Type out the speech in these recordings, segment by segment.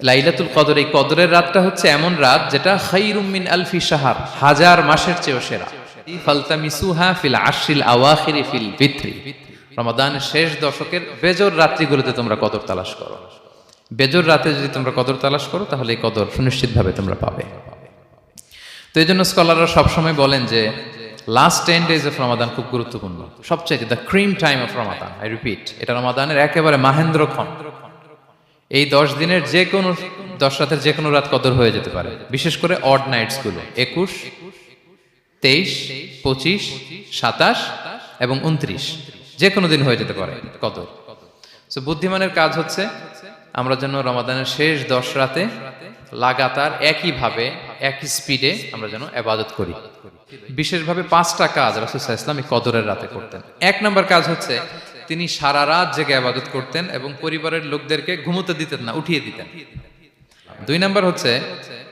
লাইলাতুল কদর, এই কদরের রাতটা হচ্ছে এমন রাত যেটা খাইরুম মিন আলফি শাহার, হাজার মাসের চেয়েও সেরা। ফালতামিসুহা ফিল রমাদানের শেষ দশকের তোমরা কদর করো। রাতে যদি তোমরা কদর করো, তাহলে এই কদর সুনিশ্চিতভাবে তোমরা পাবে। তো এই জন্য স্কলাররা সবসময় বলেন যে last ten days of Ramadan খুব গুরুত্বপূর্ণ। সবচাইতে the cream time of Ramadan I repeat এটা রমাদানের একেবারে মাহেন্দ্রক্ষণ। এই দশ দিনের যে কোনো, দশ রাতের যে কোনো রাত কদর হয়ে যেতে পারে। বিশেষ করে অড নাইটসগুলো। একুশ, তেইশ, পঁচিশ, সাতাশ এবং উনত্রিশ। যে কোনো দিন হয়ে যেতে পারে কদর। তো বুদ্ধিমানের কাজ হচ্ছে আমরা যেন রমাদানের শেষ দশ রাতে লাগাতার একইভাবে, একই স্পিডে আমরা যেন আবাদত করি। বিশেষভাবে পাঁচটা কাজ রাসুসাহ ইসলাম কদরের রাতে করতেন। এক নম্বর কাজ হচ্ছে তিনি সারা রাত জেগে আবাদত করতেন এবং পরিবারের লোকদেরকে ঘুমোতে দিতেন না, উঠিয়ে দিতেন। দুই নম্বর হচ্ছে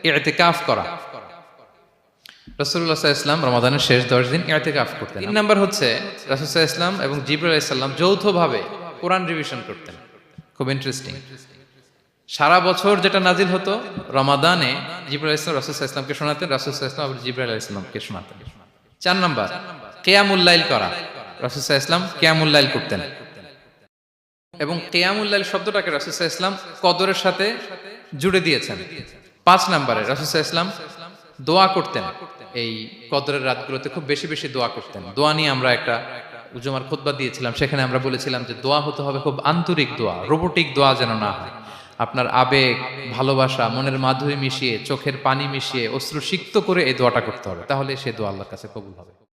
ইতিকাফ করা। কোরআন রিভিশন করতেন। খুব ইন্টারেস্টিং সারা বছর যেটা হতো, রমাদানে চার নম্বর কেয়ামুল্লাইল করা। রাসুল ইসলাম কেয়ামুল্লাইল করতেন। এবং কেয়ামুল্লাইল শব্দটাকে রাসুল ইসলাম কদরের সাথে জুড়ে দিয়েছেন। পাঁচ নম্বরে রাসুল ইসলাম দোয়া করতেন। এই কদরের রাতগুলোতে খুব বেশি বেশি দোয়া করতেন। দোয়া নিয়ে আমরা একটা উজুমার খুতবা দিয়েছিলাম। সেখানে আমরা বলেছিলাম যে দোয়া হতে হবে খুব আন্তরিক দোয়া, রোবোটিক দোয়া যেন না হয়। আপনার আবেগ, ভালোবাসা, মনের মাধুরী মিশিয়ে, চোখের পানি মিশিয়ে অশ্রু সিক্ত করে এই দোয়াটা করতে হবে। তাহলে সে দোয়া আল্লাহর কাছে কবুল হবে।